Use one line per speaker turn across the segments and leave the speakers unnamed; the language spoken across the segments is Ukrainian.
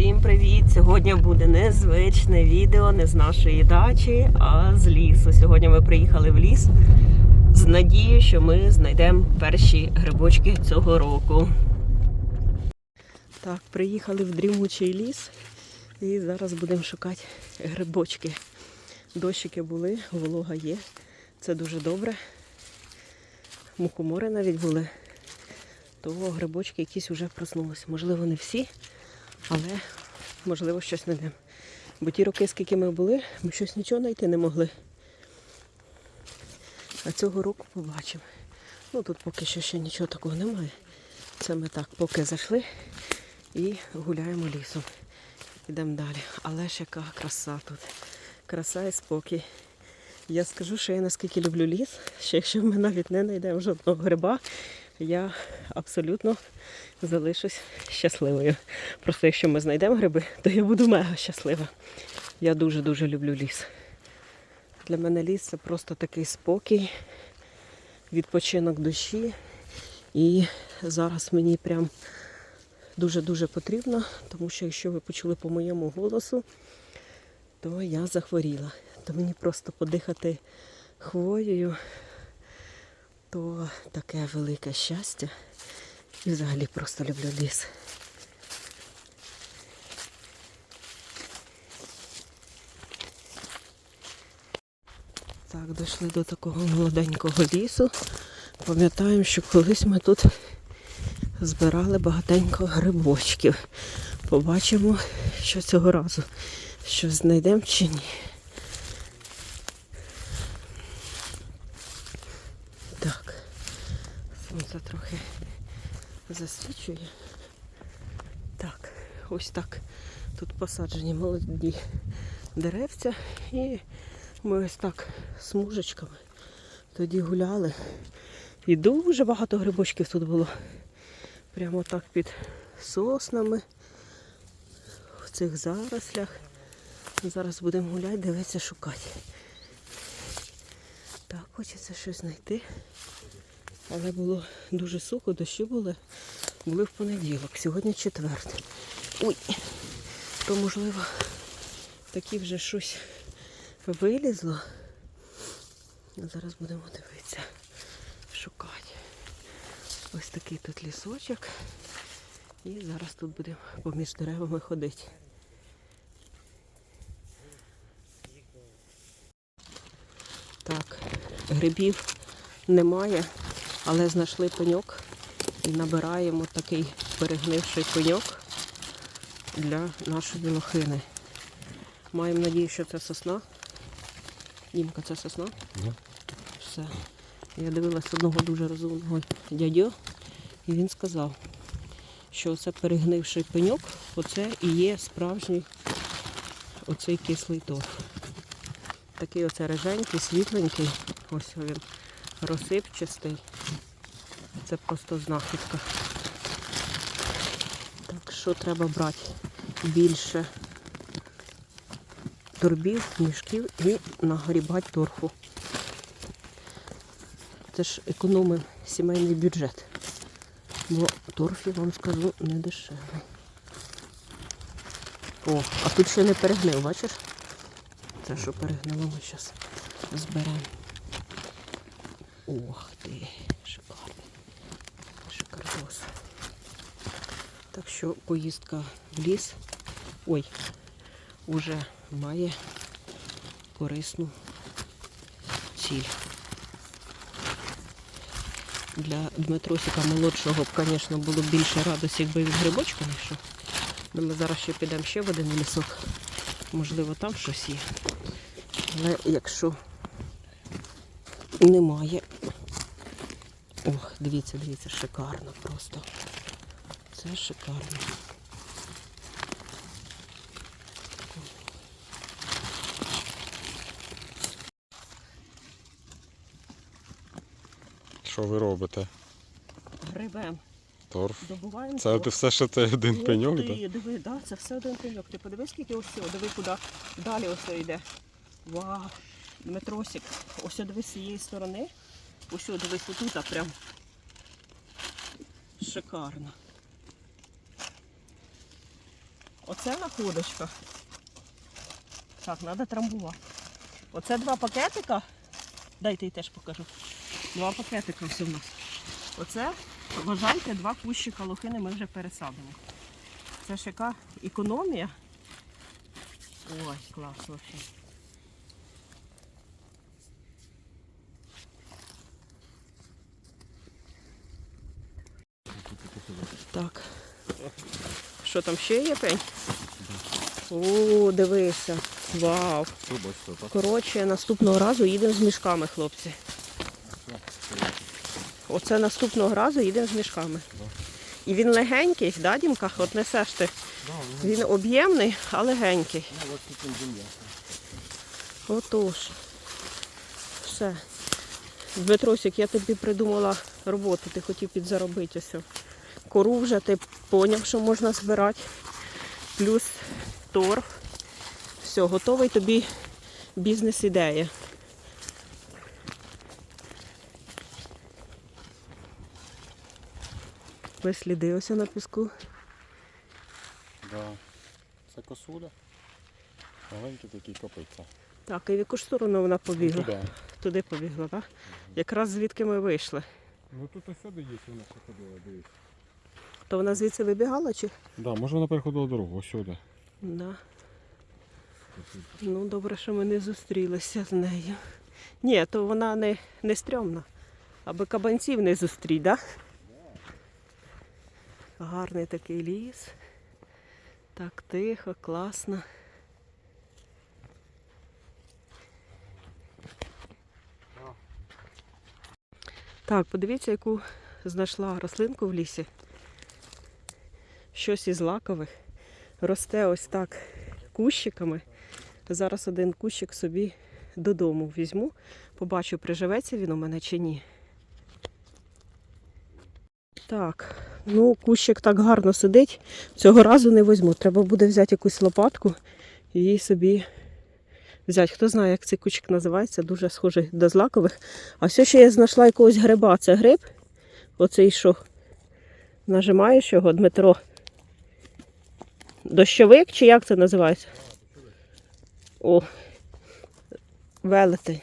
Всім привіт! Сьогодні буде незвичне відео не з нашої дачі, а з лісу. Сьогодні ми приїхали в ліс з надією, що ми знайдемо перші грибочки цього року. Так, приїхали в дрімучий ліс і зараз будемо шукати грибочки. Дощики були, волога є. Це дуже добре. Мухомори навіть були. То грибочки якісь вже проснулися. Можливо, не всі, але можливо щось знайдемо. Бо ті роки, скільки ми були, ми щось нічого знайти не могли. А цього року побачимо. Ну тут поки що ще нічого такого немає. Це ми так поки зайшли і гуляємо лісом. Йдемо далі. Але ж яка краса тут. Краса і спокій. Я скажу, що я наскільки люблю ліс, що якщо ми навіть не знайдемо жодного гриба, я абсолютно залишусь щасливою. Просто якщо ми знайдемо гриби, то я буду мега щаслива. Я дуже-дуже люблю ліс. Для мене ліс це просто такий спокій, відпочинок душі. І зараз мені прям дуже-дуже потрібно, тому що якщо ви почули по моєму голосу, то я захворіла. То мені просто подихати хвоєю, то таке велике щастя. І взагалі просто люблю ліс. Так, дійшли до такого молоденького лісу. Пам'ятаємо, що колись ми тут збирали багатенько грибочків. Побачимо, що цього разу щось знайдемо чи ні. Так, сонце трохи засвічує. Так, ось так. Тут посаджені молоді деревця і ми ось так смужечками тоді гуляли. І дуже багато грибочків тут було. Прямо так під соснами, в цих зарослях. Зараз будемо гуляти, дивитися, шукати. Так, хочеться щось знайти. Але було дуже сухо, дощі були. Були в понеділок, сьогодні четвертий. Ой, то можливо такі вже щось вилізло. Зараз будемо дивитися, шукати. Ось такий тут лісочок. І зараз тут будемо поміж деревами ходити. Так, грибів немає, але знайшли пеньок і набираємо такий перегнивший пеньок для нашої лохини. Маємо надію, що це сосна. Дімка, це сосна?
Да.
Все. Я дивилась одного дуже розумного дядю, і він сказав, що це перегнивший пеньок, оце і є справжній оцей кислий торф. Такий оце реженький, світленький. Ось він розсипчастий. Це просто знахідка. Так що треба брати більше торбів, мішків і нагрібати торфу. Це ж економить сімейний бюджет. Бо торф, я вам скажу, не дешевий. О, а тут ще не перегнив, бачиш? Це що перегнило, ми зараз зберемо. Ох ти, шикарний. Шикардос. Так що поїздка в ліс. Ой, уже має корисну ціль. Для Дмитросика молодшого б, звісно, було більше радості, якби він грибочку знайшов. Ну, ми зараз ще підемо ще в один лісок. Можливо, там щось є. Але якщо немає. Ох, дивіться, дивіться, шикарно просто. Це шикарно.
Що ви робите?
Грибем.
Торф.
Добуваємо.
Це
торф.
все ще це один
Ух
пеньок,
ти,
так?
Диви, да, це все один пеньок. Ти подивись, скільки ось цього, диви, куди далі ось йде. Вау, Дмитросик, ось дивись з цієї сторони. Ось дивись, отут, а прям шикарно. Оце находочка. Так, треба трамбувати. Оце два пакетика. Дайте я теж покажу. Два пакетика все в нас. Оце, вважайте, два кущика лохини ми вже пересадимо. Це ж яка економія. Ой, клас вообще. Так. Що там ще є пень? О, дивися. Вау. Коротше, наступного разу їдемо з мішками, хлопці. Оце наступного разу їдемо з мішками. І він легенький, да, Дімка? От несеш ти. Він об'ємний, а легенький. Отож. Все. Дмитросик, я тобі придумала роботу, ти хотів підзаробити ось. Кору вже ти поняв, що можна збирати. Плюс торф. Все, готовий тобі бізнес-ідея. Ви сліди ось на піску.
Да. Це косуля. Маленькі такі копиться.
Так, і в яку ж сторону вона побігла?
Туди.
Туди побігла, так? Якраз звідки ми вийшли.
Ну тут ось сюди є, вона ще ходила, дивись.
То вона звідси вибігала чи?
Да, може вона переходила дорогу, ось сюди.
Да. Ну, добре, що ми не зустрілися з нею. Ні, то вона не, не стрьомна. Аби кабанців не зустріть, так? Да? Гарний такий ліс. Так тихо, класно. Так, подивіться, яку знайшла рослинку в лісі. Щось із лакових. Росте ось так кущиками. Зараз один кущик собі додому візьму. Побачу, приживеться він у мене чи ні. Так, ну кущик так гарно сидить. Цього разу не візьму. Треба буде взяти якусь лопатку і собі взяти. Хто знає, як цей кущик називається, дуже схожий до злакових. А все, що я знайшла якогось гриба, це гриб. Оцей що? Нажимаєш його, Дмитро. Дощовик чи як це називається? О, велетень.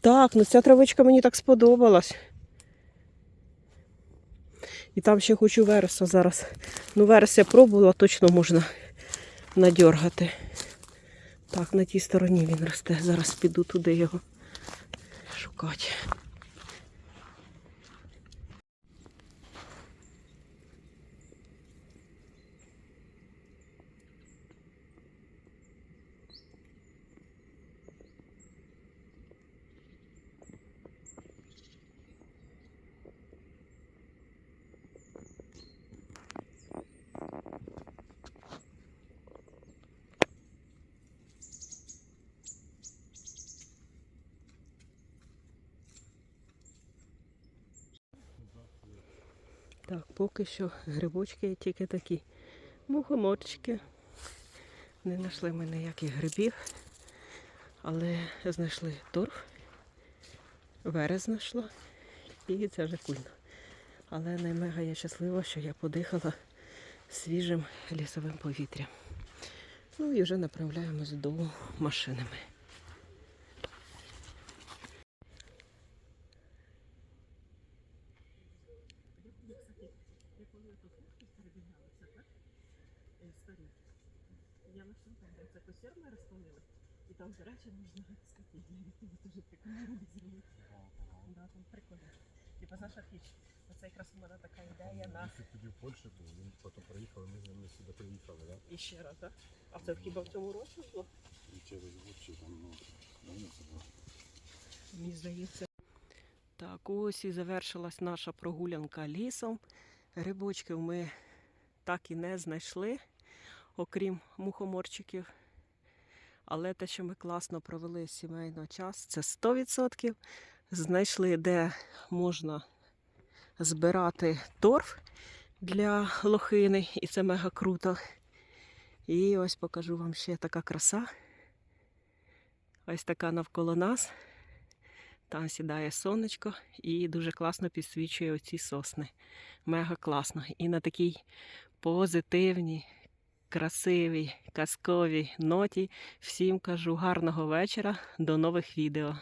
Так, ну ця травичка мені так сподобалась. І там ще хочу вереса зараз. Ну, верес я пробувала, точно можна надьоргати. Так, на тій стороні він росте. Зараз піду туди його шукати. Так, поки що грибочки тільки такі. Мухоморчики. Не знайшли ми ніяких грибів, але знайшли торф, верес знайшла і це вже кульно. Але наймега я щаслива, що я подихала свіжим лісовим повітрям. Ну і вже направляємось додому машинами. старі. Я нашла там, де це косерми і там, до речі, можна скати ділити, бо дуже прикольно зробити. Да, там прикольно. Типа наша піч. Оце якраз у мене така ідея на
Якщо тоді в Польщі, то він потім приїхав, ми з ним сюди приїхали, так?
і ще раз, так? А це хіба в цьому році було?
І через Гуччі там, ну.
Мені здається. Так, ось і завершилась наша прогулянка лісом. Грибочків ми так і не знайшли, окрім мухоморчиків. Але те, що ми класно провели сімейно час, це 100%. Знайшли, де можна збирати торф для лохини, і це мега круто. І ось покажу вам ще така краса. Ось така навколо нас. Там сідає сонечко і дуже класно підсвічує оці сосни. Мега класно. І на такій позитивній, красивій, казковій ноті всім кажу гарного вечора, до нових відео.